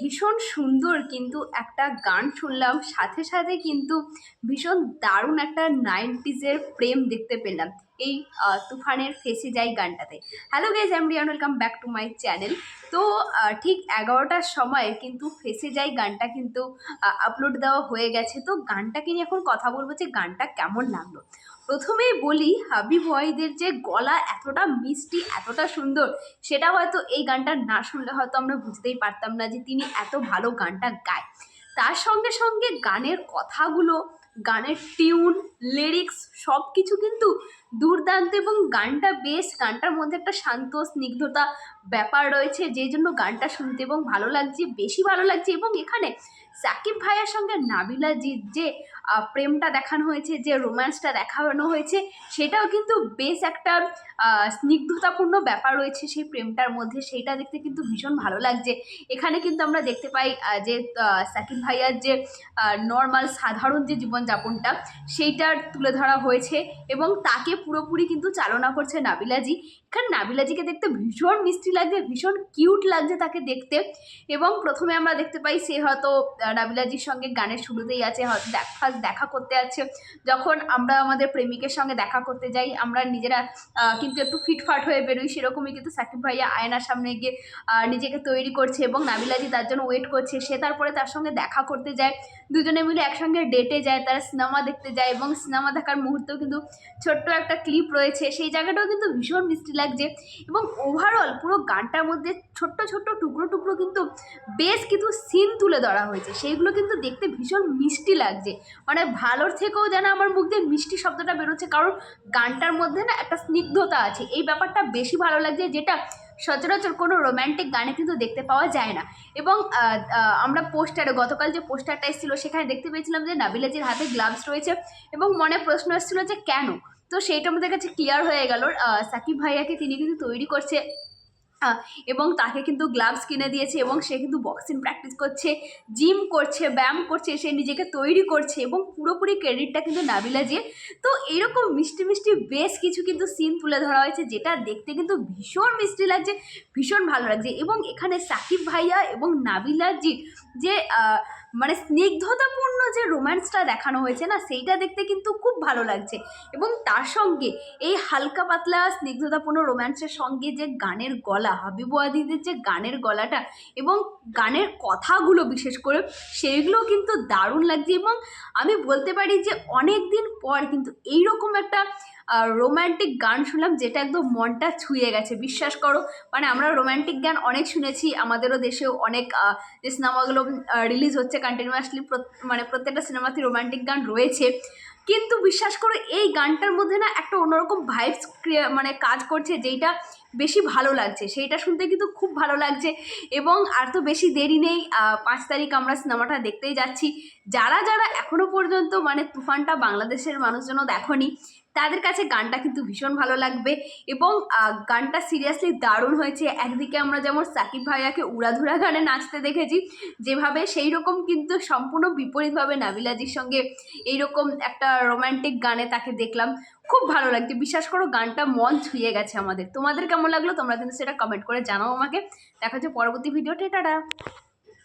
ভীষণ সুন্দর কিন্তু একটা গান শুনলাম, সাথে সাথে কিন্তু ভীষণ দারুণ একটা নাইনটিজের প্রেম দেখতে পেলাম। এই তুফানের ফেসে যাই গানটাতে। Hello guys I'm Rian welcome back to my channel তো ঠিক এগারোটার সময় কিন্তু ফেসে যাই গানটা কিন্তু আপলোড দেওয়া হয়ে গেছে। তো গানটাকে নিয়ে এখন কথা বলব যে গানটা কেমন লাগল। প্রথমেই বলি, হাবি ওয়াহিদের যে গলা এতটা মিষ্টি, এতটা সুন্দর, সেটা হয়তো এই গানটা না শুনলে হয়তো আমরা বুঝতেই পারতাম না যে তিনি এত ভালো গানটা গায়। তার সঙ্গে সঙ্গে গানের কথাগুলো, গানের টিউন লিরিক্স সব কিছু কিন্তু দুর্দান্ত এবং গানটা বেশ গানটার মধ্যে একটা শান্ত স্নিগ্ধতা ব্যাপার রয়েছে যেই জন্য গানটা শুনতে এবং ভালো লাগছে বেশি ভালো লাগছে এবং এখানে সাকিব ভাইয়ার সঙ্গে নাবিলাজির যে আহ, প্রেমটা দেখানো হয়েছে যে রোম্যান্সটা দেখানো হয়েছে সেটাও কিন্তু বেশ একটা স্নিগ্ধতাপূর্ণ ব্যাপার রয়েছে সেই প্রেমটার মধ্যে সেইটা দেখতে কিন্তু ভীষণ ভালো লাগছে। এখানে কিন্তু আমরা দেখতে পাই যে সাকিব ভাইয়ার যে নর্মাল সাধারণ যে জীবনযাপনটা সেইটার তুলে ধরা হয়েছে এবং তাকে পুরোপুরি কিন্তু চালনা করছে নাবিলাজি। এখানে নাবিলাজিকে দেখতে ভীষণ মিষ্টি লাগছে, ভীষণ কিউট লাগছে তাকে দেখতে। এবং প্রথমে আমরা দেখতে পাই সে হয়তো নাবিলাজির সঙ্গে গানের শুরুতেই আছে, হয়তো ফার্স্ট দেখা করতে আছে। যখন আমরা আমাদের প্রেমিকের সঙ্গে দেখা করতে যাই, আমরা নিজেরা কিন্তু একটু ফিটফাট হয়ে বেরোই, সেরকমই কিন্তু সাকিব ভাইয়া আয়নার সামনে গিয়ে নিজেকে তৈরি করছে এবং নাবিলাজি তার জন্য ওয়েট করছে। সে তারপরে তার সঙ্গে দেখা করতে যায়। দুজনে মিলে একসঙ্গে ডেটে যায়, তারা সিনেমা দেখতে যায় এবং সিনেমা দেখার মুহূর্তেও কিন্তু ছোট্ট একটা ক্লিপ রয়েছে। সেই জায়গাটাও কিন্তু ভীষণ মিষ্টি লাগছে। এবং ওভারঅল পুরো গানটার মধ্যে ছোট্ট ছোট্ট টুকরো টুকরো কিন্তু বেশ কিছু সিন তুলে ধরা হয়েছে। সেইগুলো কিন্তু দেখতে ভীষণ মিষ্টি লাগছে। মানে ভালোর থেকেও যেন আমার মুখ দিয়ে মিষ্টি শব্দটা বেরোচ্ছে, কারণ গানটার মধ্যে না একটা স্নিগ্ধতা আছে। এই ব্যাপারটা বেশি ভালো লাগছে যেটা সচরাচর কোনো রোম্যান্টিক গানে কিন্তু দেখতে পাওয়া যায় না। এবং আমরা পোস্টারে গতকাল যে পোস্টারটা এসেছিল, সেখানে দেখতে পেয়েছিলাম যে নাবিলাজির হাতে গ্লাভস রয়েছে এবং মনে প্রশ্ন এসেছিল যে কেন? তো সেইটা আমাদের কাছে ক্লিয়ার হয়ে গেল। সাকিব ভাইয়াকে তিনি কিন্তু তৈরি করছে এবং তাকে কিন্তু গ্লাভস কিনে দিয়েছে, এবং সে কিন্তু বক্সিং প্র্যাকটিস করছে জিম করছে, ব্যায়াম করছে, সে নিজেকে তৈরি করছে, এবং পুরোপুরি ক্রেডিটটা কিন্তু নাবিলা যে তো এরকম মিষ্টি মিষ্টি বেশ কিছু কিন্তু সিন তুলে ধরা হয়েছে, যেটা দেখতে কিন্তু ভীষণ মিষ্টি লাগছে, ভীষণ ভালো লাগছে, এবং এখানে সাকিব ভাইয়া এবং নাবিলাজির যে মানে স্নিগ্ধতাপূর্ণ যে রোম্যান্সটা দেখানো হয়েছে না, সেইটা দেখতে কিন্তু খুব ভালো লাগছে। এবং তার সঙ্গে এই হালকা পাতলা স্নিগ্ধতাপূর্ণ রোম্যান্সের সঙ্গে যে গানের গলা, হাবিব ওয়াহিদের যে গানের গলাটা এবং গানের কথাগুলো বিশেষ করে সেইগুলো কিন্তু দারুণ লাগছে। এবং আমি বলতে পারি যে অনেক দিন পর কিন্তু এইরকম একটা রোম্যান্টিক গান শুনলাম যেটা একদম মনটা ছুঁয়ে গেছে। বিশ্বাস করো মানে আমরা রোম্যান্টিক গান অনেক শুনেছি, আমাদেরও দেশেও অনেক যে সিনেমাগুলো রিলিজ হচ্ছে কন্টিনিউয়াসলি মানে প্রত্যেকটা সিনেমাতে রোম্যান্টিক গান রয়েছে। কিন্তু বিশ্বাস করো, এই গানটার মধ্যে না একটা অন্যরকম ভাইবস মানে কাজ করছে, যেইটা বেশি ভালো লাগছে। সেইটা শুনতে কিন্তু খুব ভালো লাগছে এবং আর তো বেশি দেরি নেই পাঁচ তারিখ আমরা সিনেমাটা দেখতেই যাচ্ছি। যারা যারা এখনও পর্যন্ত মানে তুফানটা বাংলাদেশের মানুষজনও দেখনি, তাদের কাছে গানটা কিন্তু ভীষণ ভালো লাগবে এবং গানটা সিরিয়াসলি দারুণ হয়েছে। একদিকে আমরা যেমন সাকিব ভাইয়াকে উড়াধুরা গানে নাচতে দেখেছি, যেভাবে সেই রকম কিন্তু সম্পূর্ণ বিপরীতভাবে নাবিলাজির সঙ্গে এইরকম একটা রোমান্টিক গানে তাকে দেখলাম। খুব ভালো লাগছে। বিশ্বাস করো, গানটা মন ছুঁয়ে গেছে আমাদের। তোমাদের কেমন লাগল তোমরা কিন্তু সেটা কমেন্ট করে জানাও আমাকে। দেখা হচ্ছে পরবর্তী ভিডিওতে টাটা!